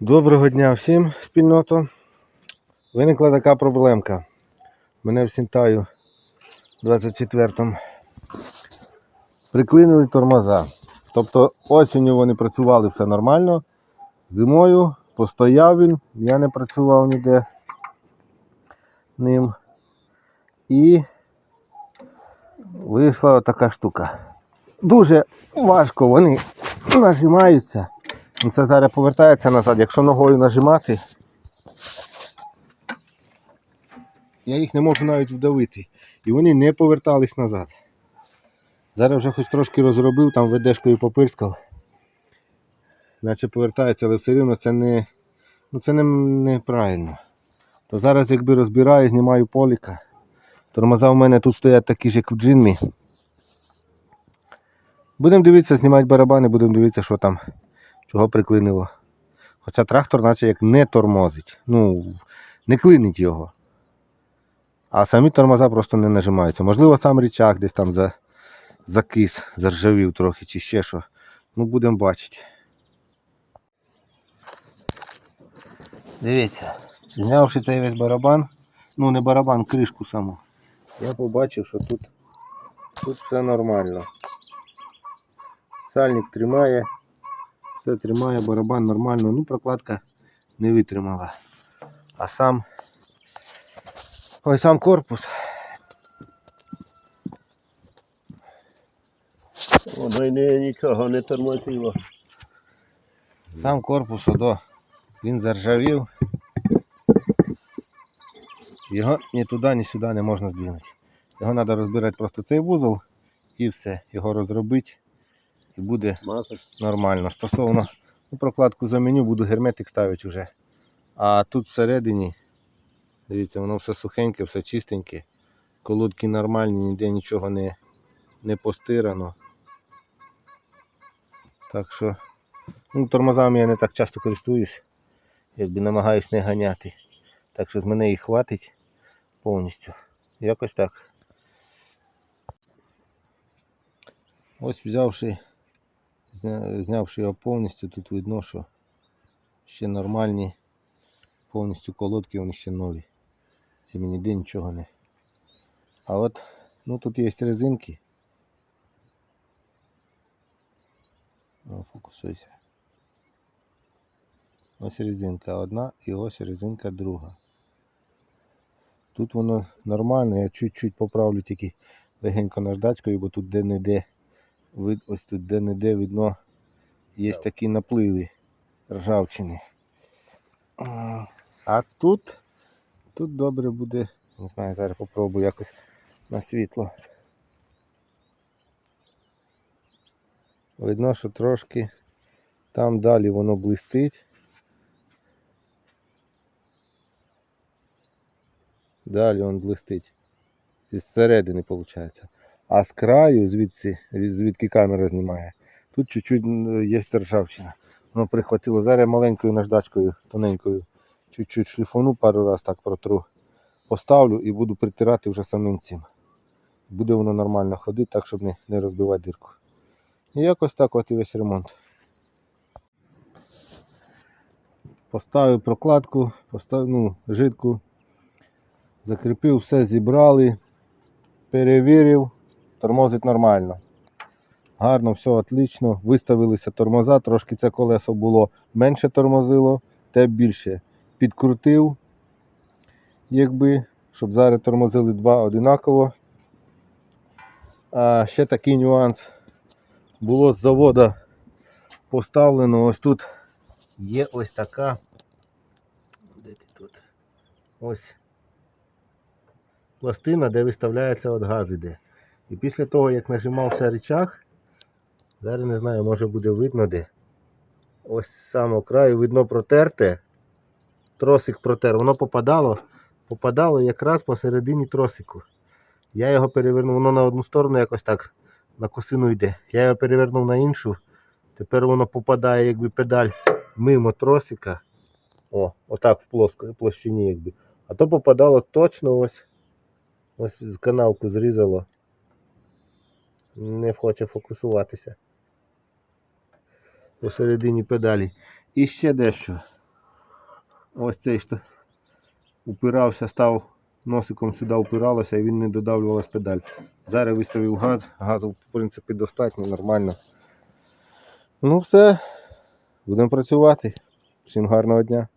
Доброго дня всім, спільното. Виникла така проблемка. Мене в Сінтаю 24-му приклинили тормоза. Тобто осінню вони працювали все нормально. Зимою постояв він, я не працював ніде ним. І вийшла така штука. Дуже важко вони нажимаються. Це зараз повертається назад. Якщо ногою нажимати, я їх не можу навіть вдавити. І вони не повертались назад. Зараз вже хоч трошки розробив, там ведешкою попирскав. Наче повертається, але все рівно це не, ну це не, неправильно. То зараз якби розбираю, знімаю поліка. Тормоза в мене тут стоять такі ж, як в джинмі. Будемо дивитися, знімати барабани, будемо дивитися, що там, чого приклинило. Хоча трактор, наче як не тормозить. Ну, не клинить його. А самі тормоза просто не нажимаються. Можливо, сам річак десь там за, закис, заржавів трохи чи ще що. Ну, будемо бачити. Дивіться, знявши цей весь барабан, ну не барабан, кришку саму, я побачив, що тут, тут все нормально. Сальник тримає, все тримає, барабан нормально, ну прокладка не витримала. А сам ой сам корпус. Воно й не, нічого не тормозило. Сам корпус одо, він заржавів. Його ні туди, ні сюди не можна здвинути. Його треба розбирати просто цей вузол і все. Його розробити і буде нормально. Стосовно ну, прокладку заміню, буду герметик ставити вже. А тут всередині, дивіться, воно все сухеньке, все чистеньке. Колодки нормальні, ніде нічого не, не постирано. Так що, ну, тормозами я не так часто користуюсь, якби намагаюсь не ганяти. Так що з мене їх хватить повністю. Якось так. Ось взявши Знявши його повністю, тут видно, що ще нормальні, повністю колодки, вони ще нові. Зимі ніде нічого не. А от ну тут є резинки. Фокусуйся. Ось резинка одна і ось резинка друга. Тут воно нормально, я чуть-чуть поправлю тільки легенько наждачкою, бо тут де-не-де вид, ось тут де-не-де видно є Так. такі напливи ржавчини. А, А тут, тут добре буде, не знаю, зараз попробую якось на світло. Видно, що трошки там далі воно блистить. Далі він блистить. Із середини виходить. А з краю, звідси, звідки камера знімає, тут чуть-чуть є ржавчина. Воно прихватило. Зараз маленькою наждачкою, тоненькою, чуть-чуть шліфону пару раз так протру. Поставлю і буду притирати вже самим цим. Буде воно нормально ходити, так, щоб не, не розбивати дирку. І якось так от і весь ремонт. Поставив прокладку, поставив ну, жидку, закріпив, все зібрали, перевірив, тормозить нормально. Гарно, все отлично. Виставилися тормоза, трошки це колесо було менше тормозило, те більше. Підкрутив, якби, щоб зараз тормозили два одинаково. А ще такий нюанс. Було з завода поставлено ось тут є ось така. Де ти тут? Ось пластина, де виставляється от газ іде. І після того, як нажимався рычаг, зараз не знаю, може буде видно де. Ось з самого краю видно протерте. Тросик протер. Воно попадало, попадало якраз посередині тросику. Я його перевернув, воно на одну сторону якось так на косину йде. Я його перевернув на іншу. Тепер воно попадає якби педаль мимо тросика. О, отак в плоско, площині якби. А то попадало точно ось. Ось з канавку зрізало. Не хоче фокусуватися. Посередині педалі. І ще дещо. Ось цей що упирався, став носиком сюди упиралося і він не додавлювалась педаль. Зараз виставив газ, газу в принципі достатньо, нормально. Ну все, будемо працювати. Всім гарного дня.